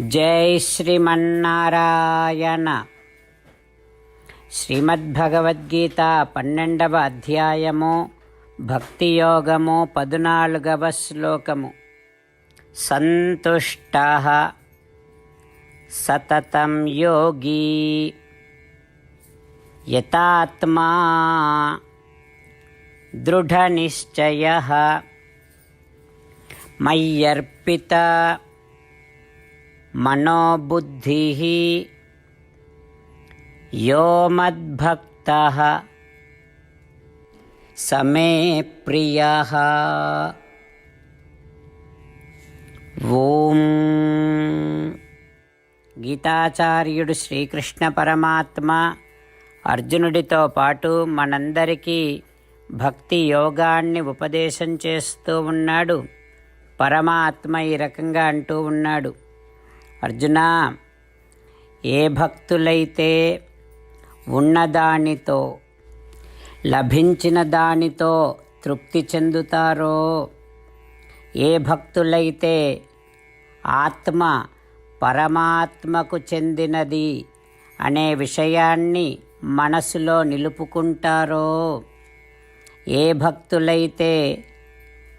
జై శ్రీమన్నారాయణ. శ్రీమద్భగవద్గీత పన్నెండవ అధ్యాయము భక్తి యోగము పదునాలుగవ శ్లోకము. సంతుష్ట సతతం యోగీ యతాత్మా దృఢనిశ్చయ మయ్యర్పిత మనోబుద్ధిः यो मद्भक्तः సమే ప్రియ ఓం గీతాచార్యుడు శ్రీకృష్ణ పరమాత్మ అర్జునుడితో పాటు మనందరికీ భక్తి యోగాన్ని ఉపదేశం చేస్తూ ఉన్నాడు పరమాత్మ ఈ రకంగా అంటూ ఉన్నాడు అర్జున ఏ భక్తులైతే ఉన్నదానితో లభించిన దానితో తృప్తి చెందుతారో ఏ భక్తులైతే ఆత్మ పరమాత్మకు చెందినది అనే విషయాన్ని మనసులో నిలుపుకుంటారో ఏ భక్తులైతే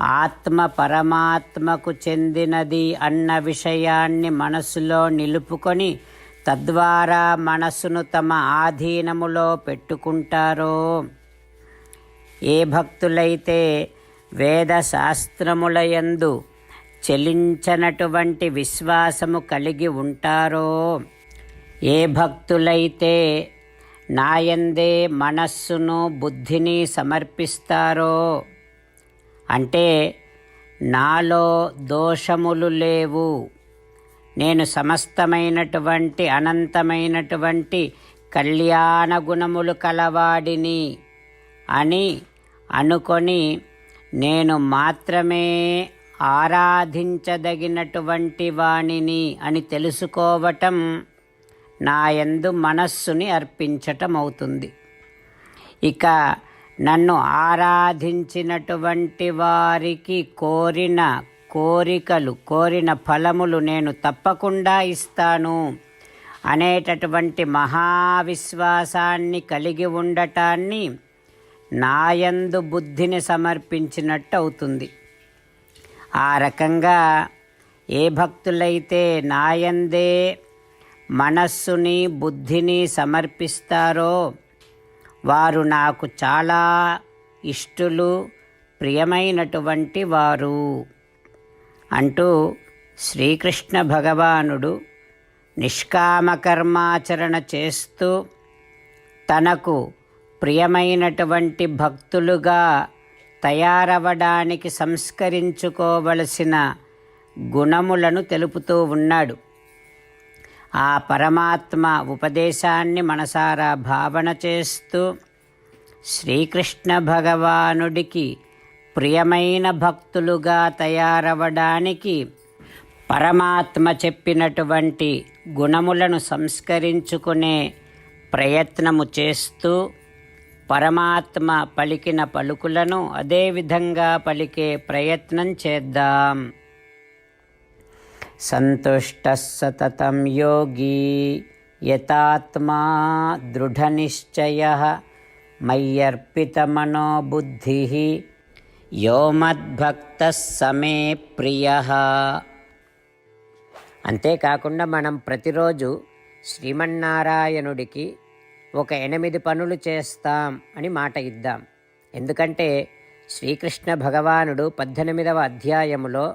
ఆత్మ పరమాత్మకు చెందినది అన్న విషయాన్ని మనసులో నిలుపుకొని తద్వారా మనసును తమ ఆధీనములో పెట్టుకుంటారో. ఏ భక్తులైతే వేద శాస్త్రములయందు చెలించనటువంటి విశ్వాసము కలిగి ఉంటారో ఏ భక్తులైతే నాయందే మనస్సును బుద్ధిని సమర్పిస్తారో అంటే నాలో దోషములు లేవు. నేను సమస్తమైనటువంటి అనంతమైనటువంటి కళ్యాణ గుణములు కలవాడిని అని అనుకొని నేను మాత్రమే ఆరాధించదగినటువంటి వాణిని అని తెలుసుకోవటం నాయందు మనస్సుని అర్పించటం అవుతుంది ఇక నన్ను ఆరాధించినటువంటి వారికి కోరిన కోరికలు కోరిన ఫలములు నేను తప్పకుండా ఇస్తాను అనేటటువంటి మహావిశ్వాసాన్ని కలిగి ఉండటాన్ని నాయందు బుద్ధిని సమర్పించినట్టు అవుతుంది. ఆ రకంగా ఏ భక్తులైతే నాయందే మనస్సుని బుద్ధిని సమర్పిస్తారో వారు నాకు చాలా ఇష్టులు ప్రియమైనటువంటి వారు అంటూ శ్రీకృష్ణ భగవానుడు నిష్కామకర్మాచరణ చేస్తూ తనకు ప్రియమైనటువంటి భక్తులుగా తయారవడానికి సంస్కరించుకోవలసిన గుణములను తెలుపుతూ ఉన్నాడు. ఆ పరమాత్మ ఉపదేశాన్ని మనసారా భావన చేస్తూ శ్రీకృష్ణ భగవానుడికి ప్రియమైన భక్తులుగా తయారవడానికి పరమాత్మ చెప్పినటువంటి గుణములను సంస్కరించుకునే ప్రయత్నము చేస్తూ పరమాత్మ పలికిన పలుకులను అదేవిధంగా పలికే ప్రయత్నం చేద్దాం. సంతుష్ట సతతం యోగి యతాత్మా దృఢనిశ్చయ మయ్యర్పితమనోబుద్ధి యో మద్భక్త సమే ప్రియ. అంతేకాకుండా మనం ప్రతిరోజు శ్రీమన్నారాయణుడికి ఒక ఎనిమిది పనులు చేస్తాం అని మాట ఇద్దాం. ఎందుకంటే శ్రీకృష్ణ భగవానుడు పద్దెనిమిదవ అధ్యాయములో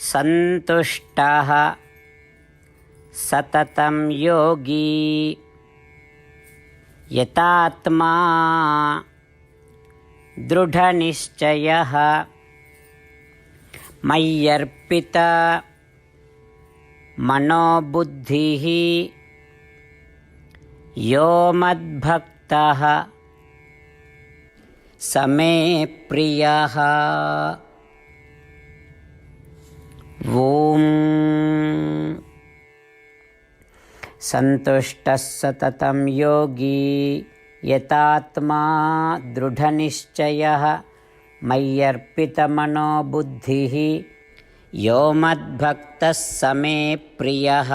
సంతుష్ట సతతం యోగి యతాత్మా దృఢనిశ్చయ మయ్యర్పిత మనోబుద్ధి యో మద్భక్త సమే ప్రియ ఓం सन्तुष्टः सततं योगी यतात्मा दृढनिश्चयः मय्यर्पितमनोबुद्धिः यो मद्भक्तः समे प्रियः।